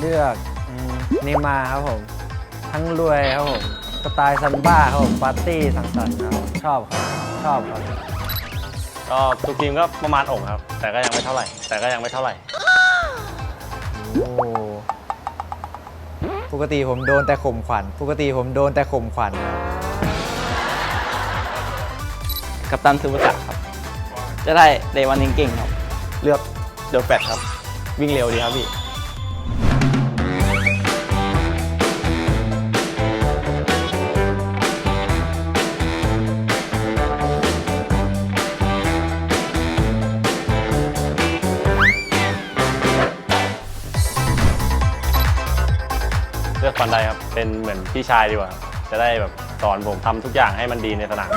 เลือกอืมเนย์มาร์ครับผม ทั้งรวยครับผม สไตล์ซัมบ้าครับผมปาร์ตี้สังสรรค์ครับผมชอบครับชอบครับก็ทุกทีมก็ประมาณอกครับ แต่ก็ยังไม่เท่าไหร่ แต่ก็ยังไม่เท่าไหร่ โอ้ปกติผมโดนแต่ข่มขวัญ ปกติผมโดนแต่ข่มขวัญครับกัปตันซูบุตะครับ จะได้เดวันเก่งๆครับ เลือกเดอะแฟตครับ วิ่งเร็วดีครับพี่ เลือกฟันได้ครับ เป็นเหมือนพี่ชายดีกว่า จะได้แบบสอนผมทำทุกอย่างให้มันดีในสนาม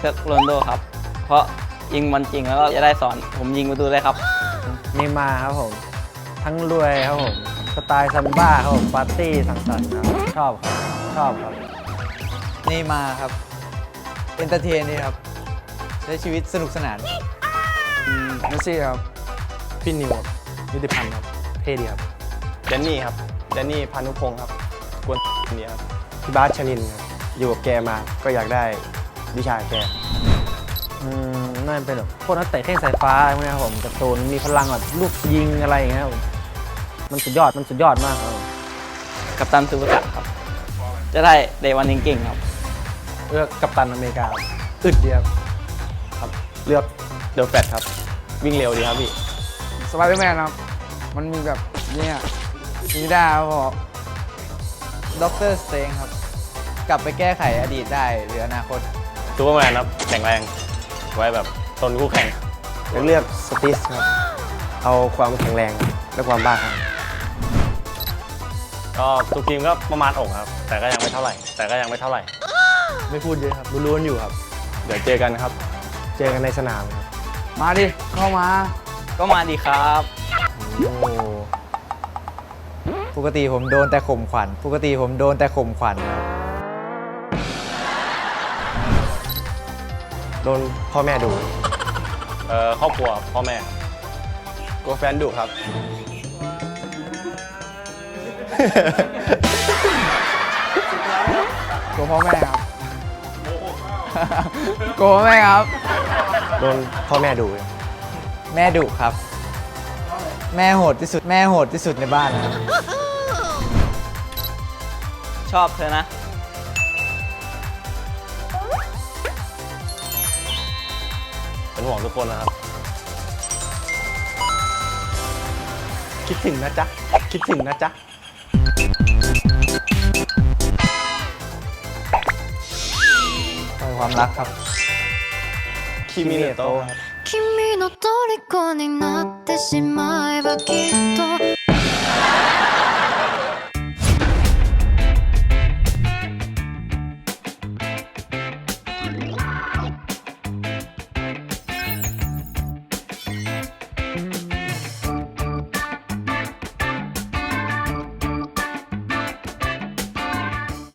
เลือกโรนลโดครับ เพราะยิงบอลจริงแล้วก็จะได้สอนผมยิงประตูได้ครับ เนย์มาร์ครับผม ทั้งรวยครับผม สไตล์ซัมบ้าครับผมปาร์ตี้สังสรรค์ครับ ชอบครับ ชอบครับนี่มาครับ เอนเตอร์เทนนี่ครับ ใช้ชีวิตสนุกสนานเมสซี่ครับ พี่นิวนิติพันธ์ครับ เท่ดีครับเดนนี่ครับ เดนนี่พานุพงศ์ครับกวนเนี่ยครับพี่บาสชนินครับอยู่กับแกมาก็อยากได้วิชาแกอืมน่าจะเป็นแบบพวกนักเตะแข้งสายฟ้าอะไรพวกนี้ครับผมการ์ตูนมีพลังแบบลูกยิงอะไรอย่างเงี้ยครับผมมันสุดยอดมันสุดยอดมากครับผมกัปตันซูบุตะครับ จะได้เดวันเก่งๆครับ เลือกกัปตันอเมริกาครับอึดดีครับครับเลือกเดอะแฟตครับ วิ่งเร็วดีครับพี่ สไปเดอร์แมนครับ มันมีแบบเนี่ย มีได้ครับผมด็อกเตอร์สเตงครับ กลับไปแก้ไขอดีตได้หรืออนาคต ซูเปอร์แมนครับแข็งแรงไว้แบบทนคู่แข่ง เลือกสติสครับ เอาความแข็งแรงและความบ้าครับก็ทุกทีมก็ประมาณอกครับ แต่ก็ยังไม่เท่าไหร่ แต่ก็ยังไม่เท่าไหร่ ไม่พูดเยอะครับรู้ๆอยู่ครับ เดี๋ยวเจอกันครับ เจอกันในสนามครับ มาดิ เข้ามา ก็มาดีครับ โอ้ ปกติผมโดนแต่ข่มขวัญ ปกติผมโดนแต่ข่มขวัญครับโดนพ่อแม่ดู เอ่อครอบครัวพ่อแม่กลัวแฟนดุครับ โกลัวพ่อแม่ครับ โกลัวพ่อแม่ครับ โดนพ่อแม่ดู แม่ดุครับ แม่โหดที่สุด แม่โหดที่สุดในบ้านครับชอบเธอนะ เป็นห่วงทุกคนนะครับ คิดถึงนะจ๊ะ คิดถึงนะจ๊ะ ความรักครับ คิมิเนโตะครับ君の虜になってしまえばきっと